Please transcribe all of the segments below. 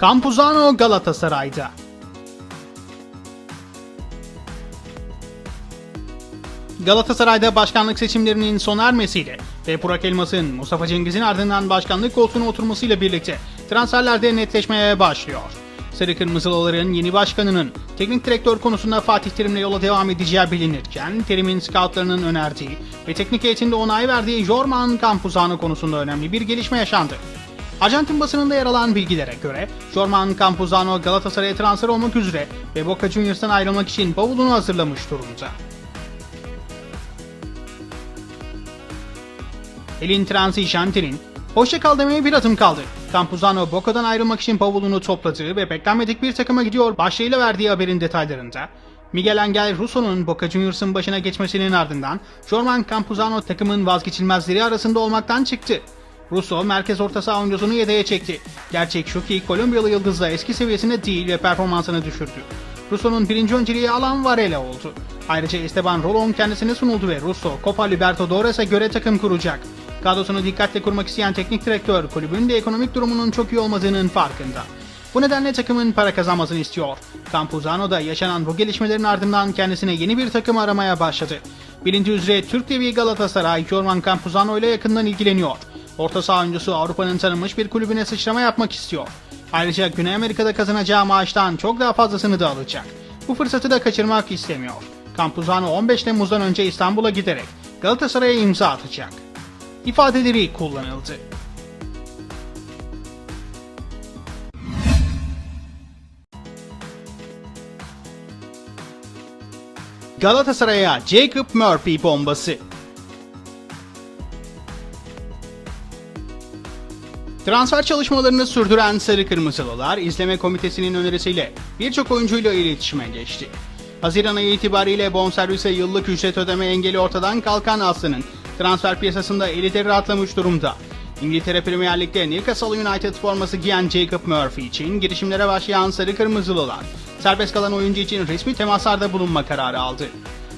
Campuzano Galatasaray'da. Galatasaray'da başkanlık seçimlerinin sona ermesiyle ve Burak Elmas'ın Mustafa Cengiz'in ardından başkanlık koltuğuna oturmasıyla birlikte transferlerde netleşmeye başlıyor. Sarı Kırmızılıların yeni başkanının teknik direktör konusunda Fatih Terim'le yola devam edeceği bilinirken Terim'in scoutlarının önerdiği ve teknik heyetinde onay verdiği Jorman Campuzano konusunda önemli bir gelişme yaşandı. Arjantin basınında yer alan bilgilere göre Jorman Campuzano Galatasaray'a transfer olmak üzere ve Boca Juniors'tan ayrılmak için bavulunu hazırlamış durumda. Elin Transijante'nin hoşça kal demeye bir adım kaldı. Campuzano Boca'dan ayrılmak için bavulunu topladığı ve beklenmedik bir takıma gidiyor başlığıyla verdiği haberin detaylarında Miguel Angel Russo'nun Boca Juniors'ın başına geçmesinin ardından Jorman Campuzano takımın vazgeçilmezleri arasında olmaktan çıktı. Russo merkez orta saha oyuncusunu yedeğe çekti. Gerçek şu ki Kolombiyalı yıldızla eski seviyesine değil ve performansını düşürdü. Russo'nun birinci önceliği alan Varela oldu. Ayrıca Esteban Rolon kendisine sunuldu ve Russo Copa Libertadores'e göre takım kuracak. Kadrosunu dikkatle kurmak isteyen teknik direktör kulübün de ekonomik durumunun çok iyi olmadığının farkında. Bu nedenle takımın para kazanmasını istiyor. Campuzano da yaşanan bu gelişmelerin ardından kendisine yeni bir takım aramaya başladı. Bilindiği üzere Türk devi Galatasaray Jorman Campuzano ile yakından ilgileniyor. Orta saha oyuncusu Avrupa'nın tanınmış bir kulübüne sıçrama yapmak istiyor. Ayrıca Güney Amerika'da kazanacağı maaştan çok daha fazlasını da alacak. Bu fırsatı da kaçırmak istemiyor. Campuzano 15 Temmuz'dan önce İstanbul'a giderek Galatasaray'a imza atacak. İfadeleri kullanıldı. Galatasaray'a Jacob Murphy bombası. Transfer çalışmalarını sürdüren Sarı Kırmızılılar izleme komitesinin önerisiyle birçok oyuncuyla iletişime geçti. Haziran ayı itibariyle bonservise yıllık ücret ödeme engeli ortadan kalkan Aslı'nın transfer piyasasında elitleri rahatlamış durumda. İngiltere Premier Lig'de Newcastle United forması giyen Jacob Murphy için girişimlere başlayan Sarı Kırmızılılar, serbest kalan oyuncu için resmi temaslarda bulunma kararı aldı.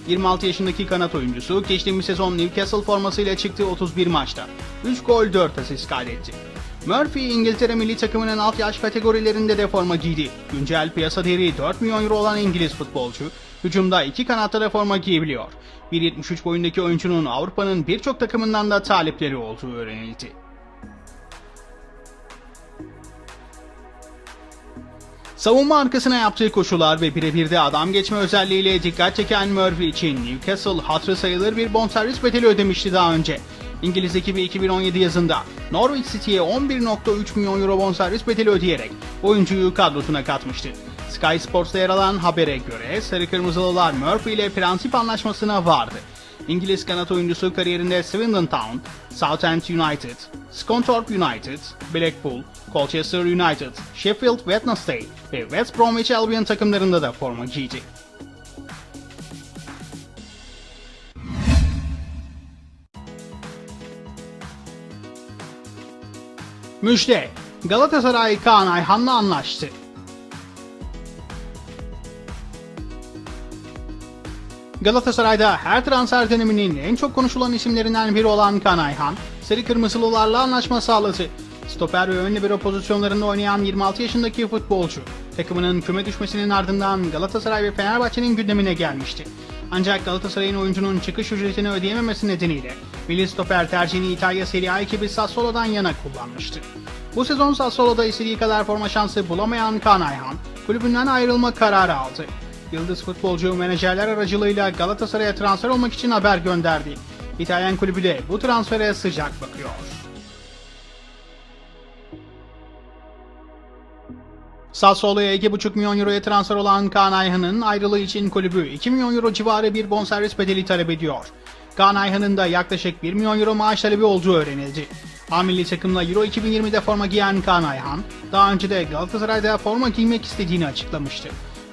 26 yaşındaki kanat oyuncusu geçtiğimiz sezon Newcastle formasıyla çıktığı 31 maçta 3 gol 4 asist kaydetti. Murphy İngiltere milli takımının alt yaş kategorilerinde de forma giydi. Güncel piyasa değeri 4 milyon euro olan İngiliz futbolcu, hücumda iki kanatta da forma giyebiliyor. 1.73 boyundaki oyuncunun Avrupa'nın birçok takımından da talipleri olduğu öğrenildi. Savunma arkasına yaptığı koşular ve birebir de adam geçme özelliğiyle dikkat çeken Murphy için Newcastle hatırı sayılır bir bonservis bedeli ödemişti daha önce. İngiliz ekibi 2017 yazında Norwich City'ye 11.3 milyon euro bonservis bedeli ödeyerek oyuncuyu kadrosuna katmıştı. Sky Sports'ta yer alan habere göre Sarı Kırmızılılar Murphy ile prensip anlaşmasına vardı. İngiliz kanat oyuncusu kariyerinde Swindon Town, Southend United, Scunthorpe United, Blackpool, Colchester United, Sheffield Wednesday ve West Bromwich Albion takımlarında da forma giydi. Müjde! Galatasaray Kaan Ayhan'la anlaştı. Galatasaray'da her transfer döneminin en çok konuşulan isimlerinden biri olan Kaan Ayhan, Sarı Kırmızılılarla anlaşma sağladı. Stoper ve ön libero pozisyonlarında oynayan 26 yaşındaki futbolcu, takımının küme düşmesinin ardından Galatasaray ve Fenerbahçe'nin gündemine gelmişti. Ancak Galatasaray'ın oyuncunun çıkış ücretini ödeyememesi nedeniyle milli stoper tercihini İtalya Serie A ekibi Sassuolo'dan yana kullanmıştı. Bu sezon Sassuolo'da istediği kadar forma şansı bulamayan Kaan Ayhan, kulübünden ayrılma kararı aldı. Yıldız futbolcu menajerler aracılığıyla Galatasaray'a transfer olmak için haber gönderdi. İtalyan kulübü de bu transfere sıcak bakıyor. Sassuolo'ya 2,5 milyon euroya transfer olan Kaan Ayhan'ın ayrılığı için kulübü 2 milyon euro civarı bir bonservis bedeli talep ediyor. Kaan Ayhan'ın da yaklaşık 1 milyon euro maaş talebi olduğu öğrenildi. A takımla Euro 2020'de forma giyen Kaan Ayhan, daha önce de Galatasaray'da forma giymek istediğini açıklamıştı.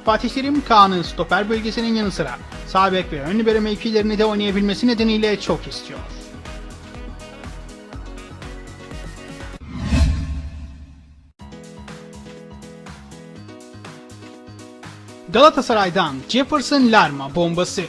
Fatih Terim Kaan'ın stoper bölgesinin yanı sıra sağ bek ve ön libero mevkilerini de oynayabilmesi nedeniyle çok istiyor. Galatasaray'dan Jefferson Lerma bombası.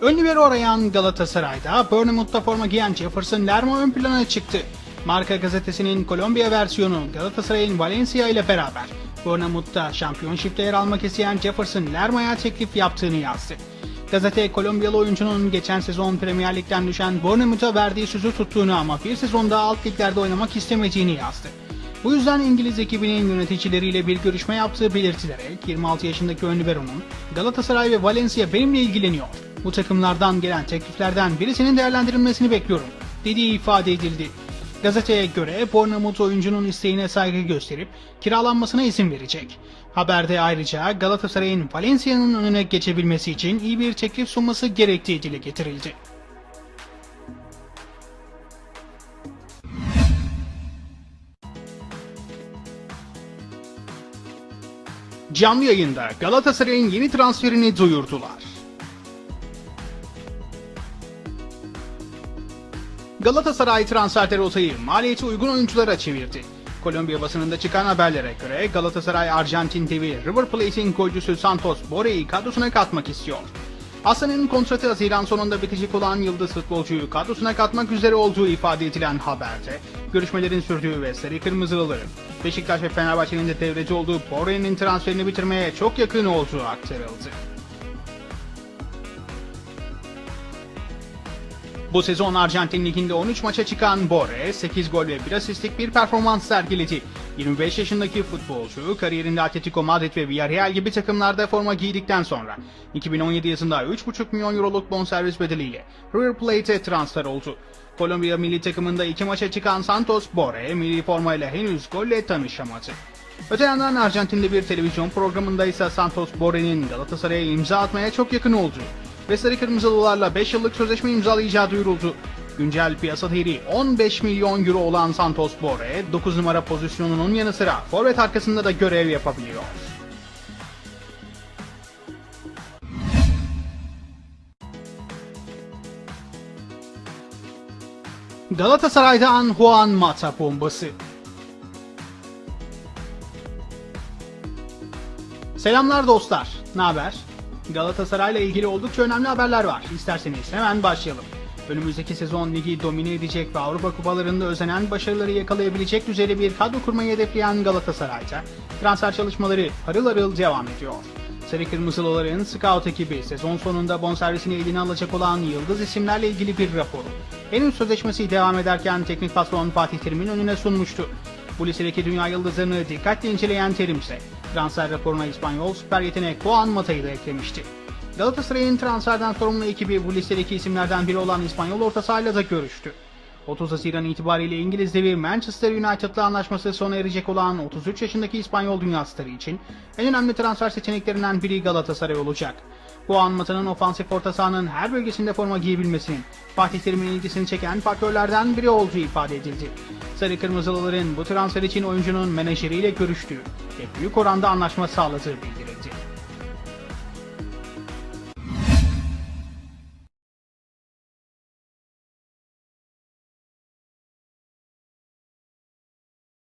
Ön libero arayan Galatasaray'da Bournemouth'ta forma giyen Jefferson Lerma ön plana çıktı. Marka gazetesinin Kolombiya versiyonu Galatasaray'ın Valencia ile beraber Bournemouth'ta şampiyonşipte yer almak isteyen Jefferson Lerma'ya teklif yaptığını yazdı. Gazete Kolombiyalı oyuncunun geçen sezon Premier Lig'den düşen Bournemouth'a verdiği sözü tuttuğunu ama bir sezonda alt liglerde oynamak istemediğini yazdı. Bu yüzden İngiliz ekibinin yöneticileriyle bir görüşme yaptığı belirtilerek 26 yaşındaki ön libero'nun Galatasaray ve Valencia benimle ilgileniyor. Bu takımlardan gelen tekliflerden birisinin değerlendirilmesini bekliyorum dediği ifade edildi. Gazeteye göre Bournemouth oyuncunun isteğine saygı gösterip kiralanmasına izin verecek. Haberde ayrıca Galatasaray'ın Valencia'nın önüne geçebilmesi için iyi bir teklif sunması gerektiği dile getirildi. Canlı yayında Galatasaray'ın yeni transferini duyurdular. Galatasaray transfer rotayı maliyeti uygun oyunculara çevirdi. Kolombiya basınında çıkan haberlere göre Galatasaray Arjantin TV River Plate'in golcüsü Santos Bore'yi kadrosuna katmak istiyor. Hasan'ın kontratı Haziran sonunda bitecek olan yıldız futbolcuyu kadrosuna katmak üzere olduğu ifade edilen haberde görüşmelerin sürdüğü ve Sarı Kırmızılıların Beşiktaş ve Fenerbahçe'nin de devreci olduğu Bore'nin transferini bitirmeye çok yakın olduğu aktarıldı. Bu sezon Arjantin Ligi'nde 13 maça çıkan Bore, 8 gol ve 1 asistlik bir performans sergiledi. 25 yaşındaki futbolcu kariyerinde Atletico Madrid ve Villarreal gibi takımlarda forma giydikten sonra 2017 yazında 3,5 milyon euroluk bonservis bedeliyle River Plate'e transfer oldu. Kolombiya milli takımında 2 maça çıkan Santos Bore milli formayla henüz golle tanışamadı. Öte yandan Arjantin'de bir televizyon programında ise Santos Bore'nin Galatasaray'a imza atmaya çok yakın olduğu ve Sarı Kırmızılılarla 5 yıllık sözleşme imzalayacağı duyuruldu. Güncel piyasa değeri 15 milyon euro olan Santos Bore, 9 numara pozisyonunun yanı sıra forvet arkasında da görev yapabiliyor. Galatasaray'dan Juan Mata bombası. Selamlar dostlar. Ne haber? Galatasaray'la ilgili oldukça önemli haberler var. İsterseniz hemen başlayalım. Önümüzdeki sezon ligi domine edecek ve Avrupa kupalarında özenen başarıları yakalayabilecek düzeyde bir kadro kurmayı hedefleyen Galatasaray'da transfer çalışmaları harıl harıl devam ediyor. Sarı Kırmızılıların scout ekibi sezon sonunda bonservisini eline alacak olan yıldız isimlerle ilgili bir raporu. Henüz sözleşmesi devam ederken teknik patron Fatih Terim'in önüne sunmuştu. Bu listedeki dünya yıldızlarını dikkatle inceleyen Terim ise transfer raporuna İspanyol süper yetenek Juan Mata'yı da eklemişti. Galatasaray'ın transferden sorumlu ekibi bu listedeki isimlerden biri olan İspanyol orta sahayla da görüştü. 30 Haziran itibariyle İngiliz devi Manchester United'la anlaşması sona erecek olan 33 yaşındaki İspanyol dünya starı için en önemli transfer seçeneklerinden biri Galatasaray olacak. Bu Mata'nın ofansif orta sahanın her bölgesinde forma giyebilmesinin Fatih Terim'in ilgisini çeken faktörlerden biri olduğu ifade edildi. Sarı Kırmızılıların bu transfer için oyuncunun menajeriyle görüştüğü ve büyük oranda anlaşma sağladığı bildirildi.